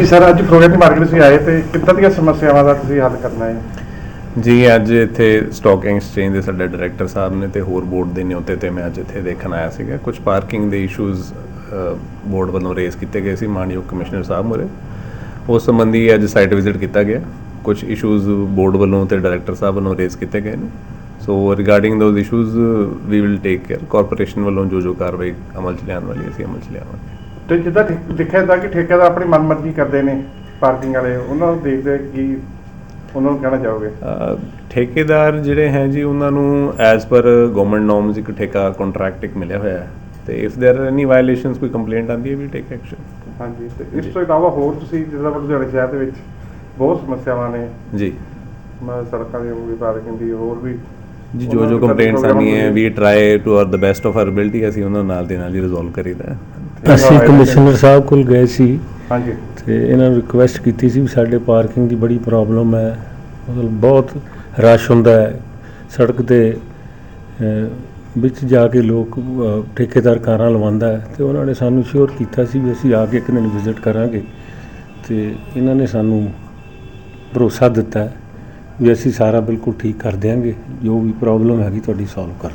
ਹਾਂਜੀ ਸਰ ਅੱਜ ਫਰੋਗੇਟ ਮਾਰਕੀਟ ਤੁਸੀਂ ਆਏ ਤੇ ਕਿੱਦਾਂ ਦੀਆਂ ਸਮੱਸਿਆਵਾਂ ਦਾ ਤੁਸੀਂ ਹੱਲ ਕਰਨਾ ਹੈ? ਜੀ ਅੱਜ ਇੱਥੇ ਸਟਾਕ ਐਕਸਚੇਂਜ ਦੇ ਸਾਡੇ ਡਾਇਰੈਕਟਰ ਸਾਹਿਬ ਨੇ ਤੇ ਹੋਰ ਬੋਰਡ ਦੇ ਨਿਯੁਕਤੇ ਤੇ ਮੈਂ ਅੱਜ ਇੱਥੇ ਦੇਖਣ ਆਇਆ ਸੀਗਾ। ਕੁਝ ਪਾਰਕਿੰਗ ਦੇ ਇਸ਼ੂਜ਼ ਬੋਰਡ ਵੱਲੋਂ ਰੇਜ਼ ਕੀਤੇ ਗਏ ਸੀ ਮਾਨਯੋਗ ਕਮਿਸ਼ਨਰ ਸਾਹਿਬ ਮੁਰੇ ਉਸ ਸੰਬੰਧੀ ਅੱਜ ਸਾਈਟ ਵਿਜ਼ਿਟ ਕੀਤਾ ਗਿਆ। ਕੁਝ ਇਸ਼ੂਜ਼ ਬੋਰਡ ਵੱਲੋਂ ਤੇ ਡਾਇਰੈਕਟਰ ਸਾਹਿਬ ਵੱਲੋਂ ਰੇਜ਼ ਕੀਤੇ ਗਏ ਨੇ। So regarding those issues we will take care corporation ਵੱਲੋਂ ਜੋ ਜੋ ਕਾਰਵਾਈ ਅਮਲ ਚ ਲਿਆਉਣ ਵਾਲੀ ਹੈ, ਅਸੀਂ ਅਮਲ ਚ ਲਿਆਵਾਂਗੇ। ਤੇ ਜਿੱਦਾਂ ਠੇ- ਦੇਖਿਆ ਜਾਂਦਾ ਕਿ ਠੇਕੇਦਾਰ ਆਪਣੀ ਮਨਮਰਜ਼ੀ ਕਰਦੇ ਨੇ ਪਾਰਕਿੰਗ ਵਾਲੇ ਉਹਨਾਂ ਨੂੰ ਦੇਖਦੇ ਕੀ ਉਹਨਾਂ ਨੂੰ ਕਹਿਣਾ ਚਾਹੋਗੇ? ਅ, ਠੇਕੇਦਾਰ ਜਿਹੜੇ ਹੈ ਜੀ ਉਹਨਾਂ ਨੂੰ ਐਜ਼ ਪਰ ਗਵਰਨਮੈਂਟ ਨੋਰਮਸ ਇੱਕ ਠੇਕਾ ਕੰਟਰੈਕਟ ਇੱਕ ਮਿਲਿਆ ਹੋਇਆ ਹੈ। ਤੇ if there are any violations ਕੋਈ ਕੰਪਲੇਂਟ ਆਂਦੀ ਹੈ ਵੀ ਟੇਕ ਐਕਸ਼ਨ ਹਾਂਜੀ ਤੇ ਇਸ ਤੋਂ ਇਲਾਵਾ ਹੋਰ ਤੁਸੀਂ ਜਿੱਦਾਂ ਲੁਧਿਆਣੇ ਸ਼ਹਿਰ ਦੇ ਵਿੱਚ ਬਹੁਤ ਸਮੱਸਿਆਵਾਂ ਨੇ। ਜੀ। ਮ- ਸੜਕਾਂ ਦੀ ਹੋ ਗਈ ਪਾਰਕਿੰਗ ਦੀ ਹੋਰ ਵੀ ਜੀ ਜੋ ਉਹਨਾਂ ਜੋ ਨੂੰ ਕੰਪਲੇਂਟਸ ਪ੍ਰੋਗਰਾਮ ਆਉਂਦੀ ਹੈ we try to our the best of our ability ਅਸੀਂ ਉਹਨਾਂ ਨਾਲ ਦੇ ਨਾਲ ਹੀ ਰਿਜ਼ੋਲਵ ਕਰੀਦਾ ਅਸੀਂ ਕਮਿਸ਼ਨਰ ਸਾਹਿਬ ਕੋਲ ਗਏ ਸੀ। ਹਾਂਜੀ। ਤੇ ਇਹਨਾਂ ਨੂੰ ਰਿਕੁਐਸਟ ਕੀਤੀ ਸੀ ਵੀ ਸਾਡੇ ਪਾਰਕਿੰਗ ਦੀ ਬੜੀ ਪ੍ਰੋਬਲਮ ਹੈ। ਮਤਲਬ ਬਹੁਤ ਰਸ਼ ਹੁੰਦਾ ਹੈ। ਸੜਕ ਤੇ ਵਿੱਚ ਜਾ ਕੇ ਲੋਕ ਠੇਕੇਦਾਰ ਕਾਰਾਂ ਲਵਾਉਂਦਾ ਹੈ। ਤੇ ਉਹਨਾਂ ਨੇ ਸਾਨੂੰ ਸ਼ੋਰ ਕੀਤਾ ਸੀ ਵੀ ਅਸੀਂ ਆ ਕੇ ਇੱਕ ਦਿਨ ਵਿਜ਼ਿਟ ਕਰਾਂਗੇ। ਤੇ ਇਹਨਾਂ ਨੇ ਸਾਨੂੰ ਭਰੋਸਾ ਦਿੱਤਾ ਵੀ ਅਸੀਂ ਸਾਰਾ ਬਿਲਕੁਲ ਠੀਕ ਕਰ ਦਿਆਂਗੇ। ਜੋ ਵੀ ਪ੍ਰੋਬਲਮ ਹੈਗੀ ਤੁਹਾਡੀ ਸੋਲਵ ਕਰ